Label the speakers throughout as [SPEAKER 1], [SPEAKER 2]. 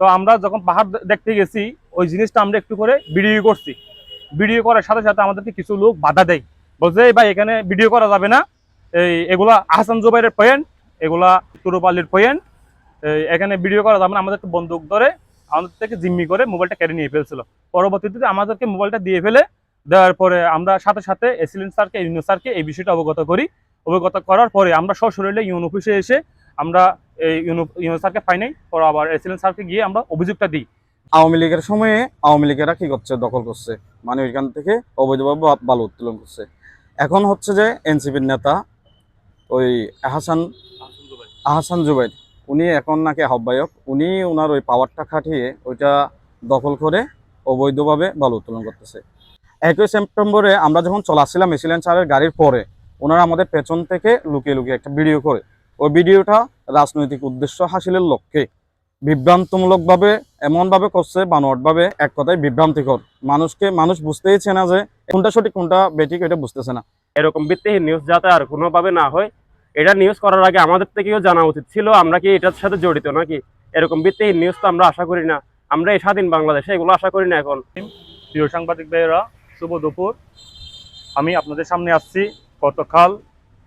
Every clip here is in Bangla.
[SPEAKER 1] তো আমরা যখন পাহাড় দেখতে গেছি, ওই জিনিসটা আমরা একটু করে ভিডিও করছি। ভিডিও করার সাথে সাথে আমাদেরকে কিছু লোক বাধা দেয়। বলছে, "এই ভাই, এখানে ভিডিও করা যাবে না। এই, এগুলা আহসান জুবাইরের পয়েন্ট এগুলা তুরুপাল্লির পয়েন্ট এখানে ভিডিও করা যাবে না। আমাদেরকে বন্দুক ধরে আমাদের থেকে জিম্মি করে মোবাইলটা কেড়ে নিয়ে ফেলছিল। পরবর্তীতে আমাদেরকে মোবাইলটা দিয়ে ফেলে দেওয়ার পরে আমরা সাথে সাথে এসিলেন স্যারকে ইউনো স্যারকে এই বিষয়টা অবগত করি। অবগত করার পরে আমরা সশরীরে ইউন অফিসে এসে আমরা এই ইউনো ইউনো স্যারকে পাই নাই। পরে আবার এসিলেন স্যারকে গিয়ে আমরা অভিযোগটা দিই।
[SPEAKER 2] আওয়ামী লীগের সময়ে আওয়ামী লীগেরা কি করছে? দখল করছে। মানে ওইখান থেকে অবৈধভাবে বালু উত্তোলন করছে। এখন হচ্ছে যে এনসিপির নেতা ওই আহসান আহসান জুবাইর। উনি এখন নাকি আহ্বায়ক। উনি ওনার ওই পাওয়ারটা খাটিয়ে ওইটা দখল করে অবৈধভাবে বালু উত্তোলন করতেছে। একই সেপ্টেম্বরে আমরা যখন চলাচ্ছিলাম এসিলেন স্যারের গাড়ির পরে, ওনারা আমাদের পেছন থেকে লুকিয়ে লুকিয়ে একটা ভিডিও করে। ওই ভিডিওটা রাজনৈতিক উদ্দেশ্য হাসিলের লক্ষ্যে। বিভ্রান্তমূলকভাবে এমনভাবে করছে বানোয়াটভাবে এক কথায় বিভ্রান্তিকর। মানুষকে মানুষ বুঝতেইছে না যে কোনটা সঠিক কোনটা বেঠিক এটা বুঝতেছে না।
[SPEAKER 3] এরকম ভিত্তিহীন নিউজ যাতে আর কোনোভাবে না হয় এটা নিউজ করার আগে আমাদের থেকেও জানা উচিত ছিল আমরা কি এটার সাথে জড়িত নাকি? এরকম ভিত্তিহীন নিউজ তো আমরা আশা করি না। আমরা এই স্বাধীন বাংলাদেশে এগুলো আশা করি না এখন।
[SPEAKER 1] প্রিয় সাংবাদিক ভাইয়েরা শুভ দুপুর। আমি আপনাদের সামনে আসছি গতকাল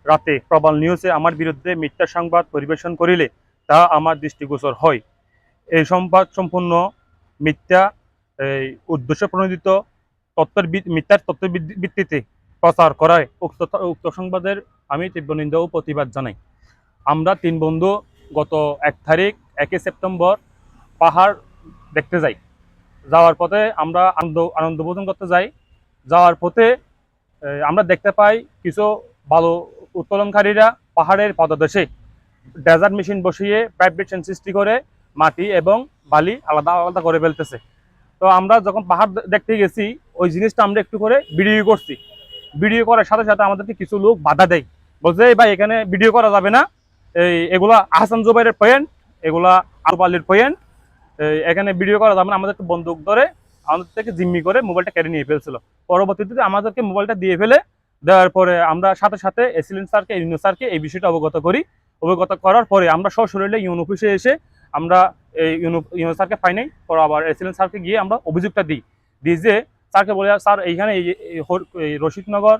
[SPEAKER 1] রাতে প্রবাল নিউজে আমার বিরুদ্ধে মিথ্যা সংবাদ পরিবেশন করিলে তা আমার দৃষ্টিগোচর হয়। এই সংবাদ সম্পূর্ণ মিথ্যা, এই উদ্দেশ্য প্রণোদিত, তত্ত্বের মিথ্যার তত্ত্বের ভিত্তি- ভিত্তিতে প্রচার করায় উক্ত উক্ত সংবাদের আমি তীব্র নিন্দা ও প্রতিবাদ জানাই। আমরা তিন বন্ধু গত এক তারিখ একই সেপ্টেম্বর পাহাড় দেখতে যাই। যাওয়ার পথে আমরা আনন্দ আনন্দ ভোজন করতে যাই। যাওয়ার পথে আমরা দেখতে পাই কিছু ভালো উত্তোলনকারীরা পাহাড়ের পদদেশে ডেজার্ট মেশিন বসিয়ে প্রাইভেশন সৃষ্টি করে মাটি এবং বালি আলাদা আলাদা করে ফেলতেছে। তো আমরা যখন পাহাড় দেখতে গেছি, ওই জিনিসটা আমরা একটু করে ভিডিও করছি। ভিডিও করার সাথে সাথে আমাদেরকে কিছু লোক বাধা দেয়। বলছে, "এই ভাই, এখানে ভিডিও করা যাবে না। এই, এগুলা আহসান জুবাইরের পয়েন্ট, এগুলা আলবালির পয়েন্ট। এখানে ভিডিও করা যাবে না। আমাদেরকে বন্দুক ধরে আমাদের থেকে জিম্মি করে মোবাইলটা কেড়ে নিয়ে ফেলছিল। পরবর্তীতে আমাদেরকে মোবাইলটা দিয়ে ফেলে দেওয়ার পরে আমরা সাথে সাথে এসিলেন স্যারকে ইউনো স্যারকে এই বিষয়টা অবগত করি। অবগত করার পরে আমরা সশরীরে ইউন অফিসে এসে আমরা এই ইউনো স্যারকে পাই নাই। পরে আবার এসিলেন স্যারকে গিয়ে আমরা অভিযোগটা দিই। দিই যে স্যারকে বলে, স্যার, এইখানে এই রশিদনগর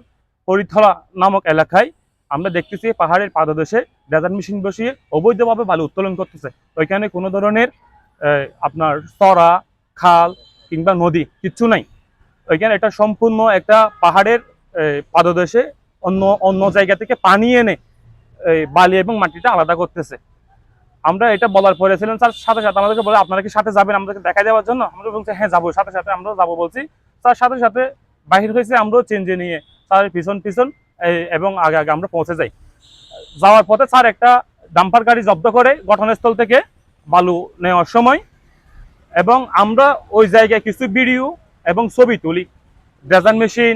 [SPEAKER 1] হরিথলা নামক এলাকায় আমরা দেখতেছি পাহাড়ের পাদদেশে ডেজার্ট মেশিন বসিয়ে অবৈধভাবে বালু উত্তোলন করতেছে। ওইখানে কোনো ধরনের আপনার চড়া, খাল কিংবা নদী কিচ্ছু নাই। ওইখানে এটা সম্পূর্ণ একটা পাহাড়ের পাদদেশে অন্য অন্য জায়গা থেকে পানি এনে এই বালি এবং মাটিটা আলাদা করতেছে। আমরা এটা বলার পরে ছিলেন স্যার, সাথে সাথে আমাদেরকে বলে, আপনারা কি সাথে যাবেন আমাদেরকে দেখা দেওয়ার জন্য? আমরা বলছি হ্যাঁ যাব, সাথে সাথে আমরা যাব, বলছি। তার সাথে সাথে বাহির হয়েছে, আমরাও চেঞ্জে নিয়ে তার পিছন পিছন এবং আগে আগে আমরা পৌঁছে যাই। যাওয়ার পথে স্যার একটা ডাম্পার গাড়ি জব্দ করে ঘটনাস্থল থেকে বালু নেওয়ার সময় এবং আমরা ওই জায়গায় কিছু ভিডিও এবং ছবি তুলি। ড্রেজার মেশিন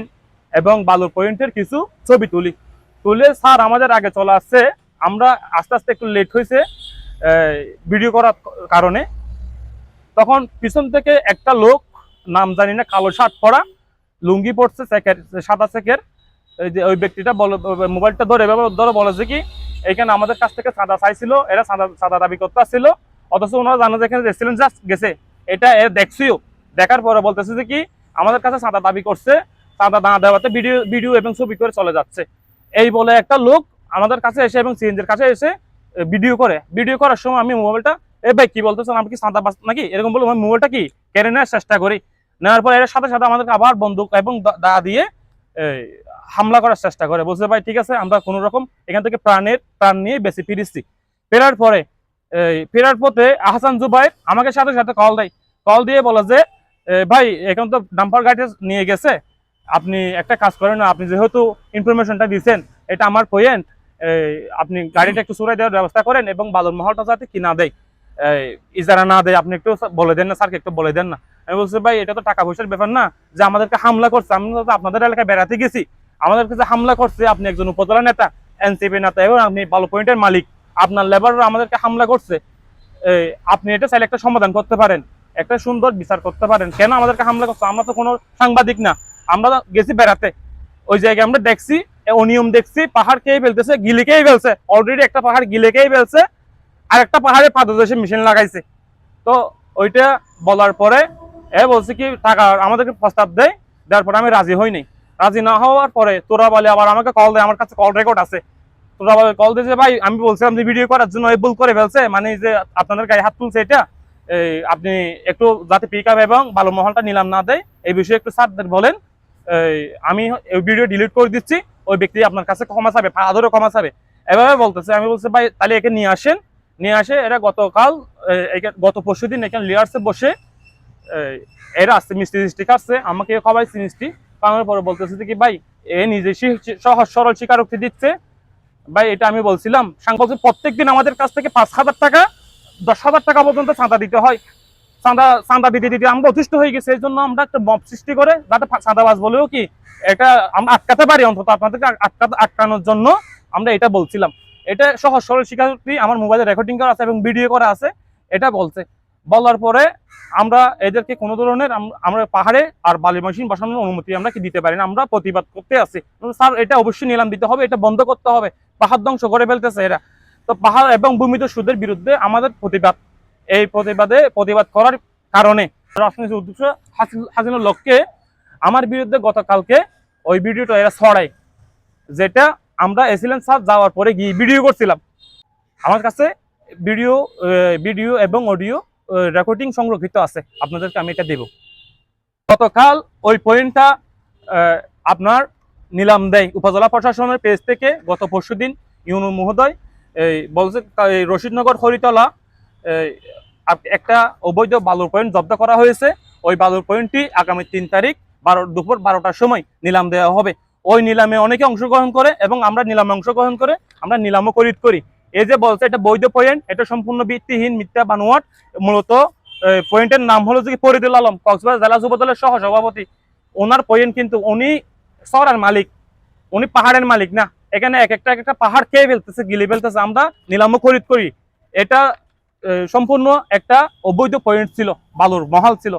[SPEAKER 1] এবং বালুর পয়েন্টের কিছু ছবি তুলি। তুলে স্যার আমাদের আগে চলে আসছে। আমরা আস্তে আস্তে একটু লেট হয়েছে ভিডিও করার কারণে। তখন পিছন থেকে একটা লোক, নাম জানি না, কালো শার্ট পরা, লুঙ্গি পড়ছে সেকের, সাদা যে ওই ব্যক্তিটা বলে, মোবাইলটা ধরে এভাবে ধরে বলে যে কি এখানে আমাদের কাছ থেকে সাদা চাইছিল, এরা সাদা সাদা দাবি করতে আসছিল। অথচ ওনারা জানো যে এখানে রেস্টুরেন্ট জাস্ট গেছে। এটা এ দেখছিও। দেখার পরে বলতেছে যে কি, আমাদের কাছে সাদা দাবি করছে সাদা না দেওয়াতে ভিডিও ভিডিও এবং ছবি করে চলে যাচ্ছে। এই বলে একটা লোক আমাদের কাছে এসে এবং সিএনজির কাছে এসে ভিডিও করে। ভিডিও করার সময় আমি মোবাইলটা, এ ভাই কি বলতেছেন, আমি কি বাস নাকি? এরকম বলে আমি মোবাইলটা কি কেড়ে নেওয়ার চেষ্টা করি। নেওয়ার পরে এর সাথে সাথে আমাদেরকে আবার বন্দুক এবং দা- দিয়ে হামলা করার চেষ্টা করে। বলছে, ভাই, ঠিক আছে, আমরা কোনো রকম এখান থেকে প্রাণের প্রাণ নিয়ে বেশি ফিরেছি। ফেরার পরে ফেরার পথে আহসান জুবাই আমাকে সাথে সাথে কল দেয়। কল দিয়ে বলে যে ভাই, এখন তো ডাম্পার গাড়ি নিয়ে গেছে। আপনি একটা কাজ করেন আপনি যেহেতু ইনফরমেশনটা দিয়েছেন এটা আমার পয়েন্ট আপনি গাড়িটা একটু সুরাই দেওয়ার ব্যবস্থা করেন এবং বালুর মহলটা যাতে কিনা দেয়। ইজারা না দেয়, আপনি একটু বলে দেন না, স্যারকে একটু বলে দেন না। আমি বলছি, ভাই, এটা তো টাকা পয়সার ব্যাপার না, যে আমাদেরকে হামলা করছে, আমি তো আপনাদের এলাকায় বেড়াতে গেছি। আমাদেরকে যে হামলা করছে, আপনি একজন উপজেলা নেতা এনসিপি নেতা, এবং আপনি বালু পয়েন্টের মালিক, আপনার লেবাররা আমাদেরকে হামলা করছে। আপনি এটা চাইলে একটা সমাধান করতে পারেন, একটা সুন্দর বিচার করতে পারেন। কেন আমাদেরকে হামলা করছে? আমরা তো কোনো সাংবাদিক না আমরা গেছি বেড়াতে। ওই জায়গায় আমরা দেখছি অনিয়ম দেখছি, পাহাড় খেয়ে ফেলতেছে গিলেকেই ফেলছে। অলরেডি একটা পাহাড় গিলেকেই ফেলছে, আর একটা পাহাড়ে পাদদেশে মেশিন লাগাইছে। তো ওইটা বলার পরে, এ বলছে কি, টাকা আমাদেরকে প্রস্তাব দেয় দেওয়ার পরে আমি রাজি হইনি রাজি না হওয়ার পরে তোরা বলে আবার আমাকে কল দেয় আমার কাছে কল রেকর্ড আছে। তোরা বলে কল দিয়েছে, ভাই, আমি বলছিলাম যে ভিডিও করার জন্য ভুল করে ফেলছে মানে যে আপনাদের গায়ে হাত তুলছে এটা আপনি একটু যাতে পিক আপ এবং ভালো মহলটা নিলাম না দেয়, এই বিষয়ে একটু স্যারদের বলেন আমি ভিডিও ডিলিট করে দিচ্ছি, ওই ব্যক্তি আপনার কাছে ক্ষমা চাবে আদরও ক্ষমা চাবে এভাবে বলতেছে, আমি বলছি, ভাই, তাহলে একে নিয়ে আসেন। নিয়ে আসে, এরা গতকাল গত পরশু দিন এখানে লিয়ার্সে বসে এরা আসছে, মিষ্টি মিষ্টি খাচ্ছে, আমাকে খাওয়াইছে মিষ্টি খাওয়ানোর পরে বলতেছে কি, ভাই, এ নিজে সহজ সরল স্বীকারোক্তি দিচ্ছে। ভাই, এটা আমি বলছিলাম, সাংবাদিক প্রত্যেক দিন আমাদের কাছ থেকে পাঁচ হাজার টাকা, দশ হাজার টাকা পর্যন্ত চাঁদা দিতে হয়। চাঁদা চাঁদা দিতে দিতে আমরা অতিষ্ঠ হয়ে গেছি। এই জন্য আমরা একটা সৃষ্টি করে যাতে চাঁদাবাজ বলেও কি, এটা আমরা আটকাতে পারি, অন্তত আপনাদেরকে আটকানোর জন্য আমরা এটা বলছিলাম। এটা সরল স্বীকারোক্তি আমার মোবাইলে রেকর্ডিং করা আছে এবং ভিডিও করা আছে, এটা বলছে। বলার পরে আমরা এদেরকে কোনো ধরনের আমরা পাহাড়ে আর বালি মেশিন বসানোর অনুমতি আমরা কি দিতে পারি না, আমরা প্রতিবাদ করতে আছি। স্যার, এটা অবশ্যই নিলাম, দিতে হবে, এটা বন্ধ করতে হবে। পাহাড় ধ্বংস করে ফেলতেছে এরা। তো পাহাড় এবং ভূমিত সুদের বিরুদ্ধে আমাদের প্রতিবাদ এই প্রতিবাদে প্রতিবাদ করার কারণে রাজনৈতিক উদ্দেশ্য হাসিনের লক্ষ্যে আমার বিরুদ্ধে গতকালকে ওই ভিডিওটা এরা ছড়ায়। যেটা আমরা এসিলেন স্যার, যাওয়ার পরে গিয়ে ভিডিও করছিলাম। আমার কাছে ভিডিও ভিডিও এবং অডিও রেকর্ডিং সংরক্ষিত আছে। আপনাদেরকে আমি এটা দেব। গতকাল ওই পয়েন্টটা আপনার নিলাম দেয় উপজেলা প্রশাসনের পেজ থেকে গত পরশুদিন ইউনু মহোদয়, এই বলছে রশিদনগর হরিতলা একটা অবৈধ বালুর পয়েন্ট জব্দ করা হয়েছে। ওই বালুর পয়েন্টটি আগামী তিন তারিখ বারো দুপুর বারোটার সময় নিলাম দেওয়া হবে। ওই নিলামে অনেকে অংশগ্রহণ করে এবং আমরা নিলামে অংশগ্রহণ করে, আমরা নিলামও করিত করি। এই যে বলছে, এটা বৈধ পয়েন্ট, এটা সম্পূর্ণ ভিত্তিহীন, মিথ্যা বানোয়াট মূলত পয়েন্টের নাম হলো যে ফরিদুল আলম, কক্সবাজার জেলা যুব দলের সহ সভাপতি ওনার পয়েন্ট কিন্তু উনি সরার মালিক, উনি পাহাড়ের মালিক না। এখানে এক একটা এক একটা পাহাড় খেয়ে ফেলতেছে, গিলে ফেলতেছে, আমরা নিলামও খরিদ করি। এটা সম্পূর্ণ একটা অবৈধ পয়েন্ট ছিল বালুর মহাল ছিল।